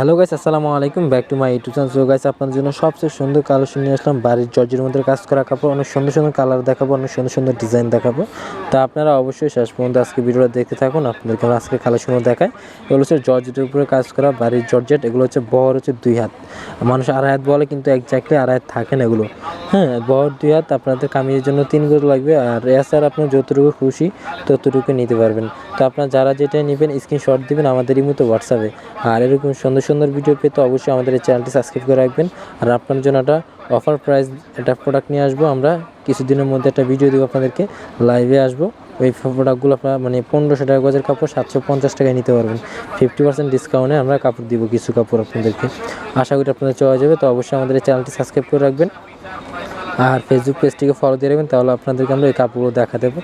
Hello guys আসসালামু আলাইকুম। Back to my YouTube channel so guys আপনার জন্য সবচেয়ে সুন্দর কালেকশন নিয়ে আসলাম বাড়ির জর্জের মধ্যে কাজ করা কাপড়। অনেক সুন্দর সুন্দর কালার দেখাবো, অনেক সুন্দর সুন্দর ডিজাইন দেখাবো। তা আপনারা অবশ্যই শেষ পর্যন্ত আজকে ভিডিওটা দেখতে থাকুন। আপনাদেরকে আমি আজকে কালেকশনও দেখাই। এগুলো হচ্ছে জর্জেটের উপরে কাজ করা বাড়ির জর্জেট, এগুলো হচ্ছে বহর হচ্ছে দুই হাত। মানুষ আড়াই হাত বলে কিন্তু একজাক্টলি আড়াই হাত থাকে না এগুলো। হ্যাঁ বহর দুই হাত, আপনাদের কামিজের জন্য তিন গজ লাগবে। আর এছাড়া আপনার যতটুকু খুশি ততটুকু নিতে পারবেন। তো আপনার যারা যেটা নেবেন স্ক্রিনশট দিবেন আমাদেরই মতো হোয়াটসঅ্যাপে আর এরকম সুন্দর সুন্দর ভিডিও পেতে অবশ্যই আমাদের এই চ্যানেলটি সাবস্ক্রাইব করে রাখবেন। আর আপনার জন্য একটা অফার প্রাইস একটা প্রোডাক্ট নিয়ে আসব আমরা। কিছুদিনের মধ্যে একটা ভিডিও দেবো আপনাদেরকে। লাইভে আসব। ওই প্রোডাক্টগুলো আপনারা মানে পনেরোশো টাকা গজের কাপড় সাতশো পঞ্চাশ টাকায় নিতে পারবেন। ফিফটি পার্সেন্ট ডিসকাউন্টে আমরা কাপড় দিব কিছু কাপড় আপনাদেরকে। আশা করি আপনাদের চলে যাবে তো অবশ্যই আমাদের এই চ্যানেলটি সাবস্ক্রাইব করে রাখবেন। আর ফেসবুক পেজটিকে ফলো দিয়ে রাখবেন, তাহলে আপনাদেরকে আমরা এই কাপড়গুলো দেখা দেবো।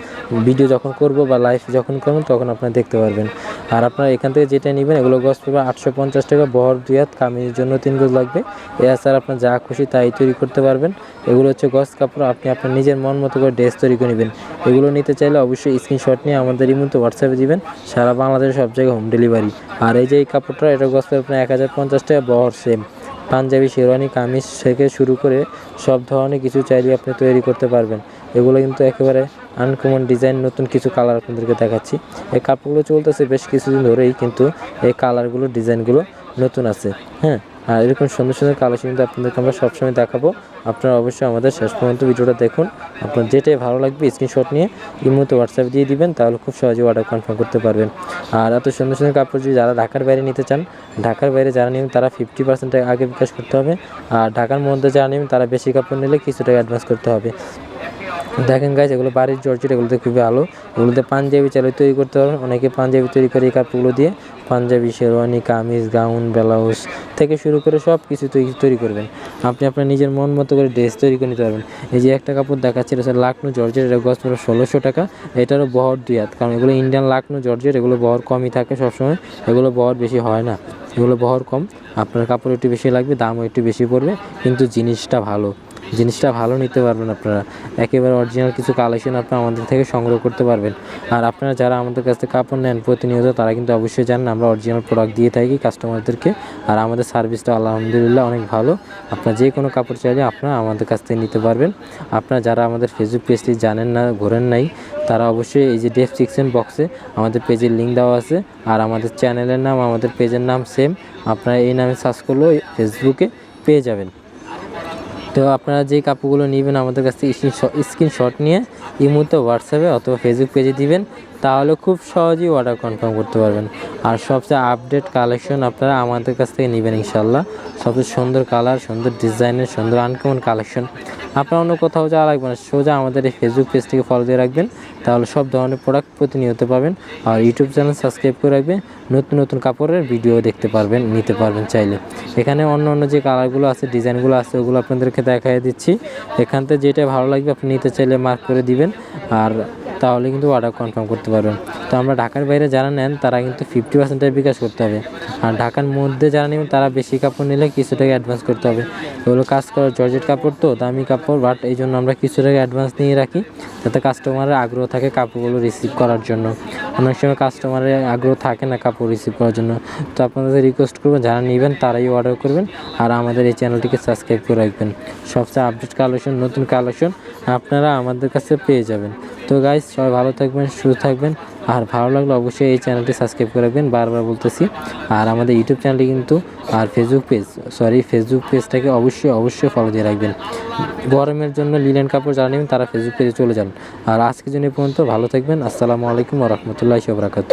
ভিডিও যখন করব বা লাইভ যখন করবেন তখন আপনারা দেখতে পারবেন। আর আপনারা এখান থেকে যেটা নেবেন, এগুলো গস পড়বে আটশো পঞ্চাশ টাকা, বহর দুই হাত কামিজের জন্য তিন গজ লাগবে। এছাড়া আপনার যা খুশি তাই তৈরি করতে পারবেন। এগুলো হচ্ছে গস কাপড়, আপনি আপনার নিজের মন মতো করে ড্রেস তৈরি করে নেবেন। এগুলো নিতে চাইলে অবশ্যই স্ক্রিনশট নিয়ে আমাদের এই মধ্যে হোয়াটসঅ্যাপে দিবেন। সারা বাংলাদেশের সব জায়গায় হোম ডেলিভারি আর এই যে এই কাপড়টা, এটা গস পড়বে আপনার এক হাজার পঞ্চাশ টাকা, বহর সেম পাঞ্জাবি, শেরওয়ানি, কামিজ থেকে শুরু করে সব ধরনের কিছু চাইলে আপনি তৈরি করতে পারবেন। এগুলো কিন্তু একেবারে আনকমন ডিজাইন নতুন কিছু কালার আপনাদেরকে দেখাচ্ছি। এই কাপড়গুলো চলতেছে বেশ কিছুদিন ধরেই, কিন্তু এই কালারগুলো ডিজাইনগুলো নতুন আছে। হ্যাঁ? এরকম সুন্দর সুন্দর কালেকশন কিন্তু আপনাদেরকে আমরা সবসময় দেখাবো। আপনারা অবশ্যই আমাদের শেষ পর্যন্ত ভিডিওটা দেখুন। আপনার যেটাই ভালো লাগবে স্ক্রিনশট নিয়ে এই ইমোতে হোয়াটসঅ্যাপ দিয়ে দিবেন, তাহলে খুব সহজে অর্ডার কনফার্ম করতে পারবেন। আর এত সুন্দর সুন্দর কাপড় যদি যারা ঢাকার বাইরে নিতে চান, ঢাকার বাইরে যারা নেবেন, তারা ফিফটি পার্সেন্ট আগে বিকাশ করতে হবে। আর ঢাকার মধ্যে যারা নেবেন, তারা বেশি কাপড় নিলে কিছু টাকা অ্যাডভান্স করতে হবে। দেখেন গাছ এগুলো বাড়ির জর্জেট, এগুলোতে খুবই ভালো এগুলোতে পাঞ্জাবি চাইলে তৈরি করতে পারবেন অনেকে পাঞ্জাবি তৈরি করে এই কাপড়গুলো দিয়ে, পাঞ্জাবি, শেরওয়ানি, কামিজ, গাউন, ব্লাউজ থেকে শুরু করে সব কিছু তৈরি করবেন। আপনি আপনার নিজের মন মতো করে ড্রেস তৈরি করে নিতে পারবেন। এই যে একটা কাপড় দেখাচ্ছে, এটা হচ্ছে লাকনো জর্জের, এটা গছ পুরো ষোলোশো টাকা। এটারও বহর দুই হাত, কারণ এগুলো ইন্ডিয়ান লাকনো জর্জের, এগুলো বহর কমই থাকে সবসময়, এগুলো বহর বেশি হয় না। এগুলো বহর কম, আপনার কাপড় একটু বেশি লাগবে, দামও একটু বেশি পড়বে, কিন্তু জিনিসটা ভালো। জিনিসটা ভালো নিতে পারবেন আপনারা। একেবারে অরিজিনাল কিছু কালেকশন আপনারা আমাদের থেকে সংগ্রহ করতে পারবেন। আর আপনারা যারা আমাদের কাছ থেকে কাপড় নেন প্রতিনিয়ত, তারা কিন্তু অবশ্যই জানেন আমরা অরিজিনাল প্রোডাক্ট দিয়ে থাকি কাস্টমারদেরকে আর আমাদের সার্ভিসটা আলহামদুলিল্লাহ অনেক ভালো। আপনারা যে কোনো কাপড় চাইলে আপনারা আমাদের কাছ থেকে নিতে পারবেন। আপনারা যারা আমাদের ফেসবুক পেজটি জানেন না, ঘোরেন নাই, তারা অবশ্যই এই যে ডেসক্রিপশন বক্সে আমাদের পেজের লিঙ্ক দেওয়া আছে। আর আমাদের চ্যানেলের নাম, আমাদের পেজের নাম সেম আপনারা এই নামে সার্চ করলেও ফেসবুকে পেয়ে যাবেন। তো আপনারা যে কাপড়গুলো নেবেন আমাদের কাছ থেকে স্ক্রিনশট নিয়ে এই মুহূর্তে হোয়াটসঅ্যাপে অথবা ফেসবুক পেজে দিবেন। তাহলে খুব সহজেই অর্ডার কনফার্ম করতে পারবেন। আর সবচেয়ে আপডেট কালেকশন আপনারা আমাদের কাছ থেকে নেবেন ইনশাল্লাহ সবচেয়ে সুন্দর কালার সুন্দর ডিজাইনের সুন্দর আনকমন কালেকশন আপনার অন্য কোথাও যাওয়া লাগবে না, সোজা আমাদের এই ফেসবুক পেজটিকে ফলো দিয়ে রাখবেন। তাহলে সব ধরনের প্রোডাক্ট প্রতিনিয়ত পাবেন। আর ইউটিউব চ্যানেল সাবস্ক্রাইব করে রাখবেন। নতুন নতুন কাপড়ের ভিডিও দেখতে পারবেন, নিতে পারবেন চাইলে। এখানে অন্য অন্য যে কালারগুলো আছে ডিজাইনগুলো আছে, ওগুলো আপনাদেরকে দেখাই দিচ্ছি। এখান থেকে যেটা ভালো লাগবে, আপনি নিতে চাইলে মার্ক করে দিবেন। আর তাহলে কিন্তু অর্ডার কনফার্ম করতে পারবেন তো আমরা ঢাকার বাইরে যারা নেন, তারা কিন্তু ফিফটি পার্সেন্টের বিকাশ করতে হবে। আর ঢাকার মধ্যে যারা নেবেন, তারা বেশি কাপড় নিলে কিছু টাকা অ্যাডভান্স করতে হবে। এগুলো কাজ করার জর্জেট কাপড় তো, দামি কাপড় বাট এই জন্য আমরা কিছু টাকা অ্যাডভান্স নিয়ে রাখি, যাতে কাস্টমারের আগ্রহ থাকে কাপড়গুলো রিসিভ করার জন্য। অনেক সময় কাস্টমারের আগ্রহ থাকে না কাপড় রিসিভ করার জন্য। তো আপনাদের রিকোয়েস্ট করবেন যারা নেবেন, তারাই অর্ডার করবেন। আর আমাদের এই চ্যানেলটিকে সাবস্ক্রাইব করে রাখবেন। সবচেয়ে আপডেট কালেকশন নতুন কালেকশন আপনারা আমাদের কাছে পেয়ে যাবেন। তো গাইজ সবাই ভালো থাকবেন, সুস্থ থাকবেন। আর ভালো লাগলে অবশ্যই এই চ্যানেলটি সাবস্ক্রাইব করে রাখবেন, বারবার বলতেছি। আর আমাদের ইউটিউব চ্যানেলটি কিন্তু, আর ফেসবুক পেজ সরি ফেসবুক পেজটাকে অবশ্যই অবশ্যই ফলো দিয়ে রাখবেন। গরমের জন্য লিলেন কাপড় যারা নেবেন, তারা ফেসবুক পেজে চলে যান আর আজকের জন্য পর্যন্ত, ভালো থাকবেন। আসসালামু আলাইকুম রহমতুল্লাহ বরাকাত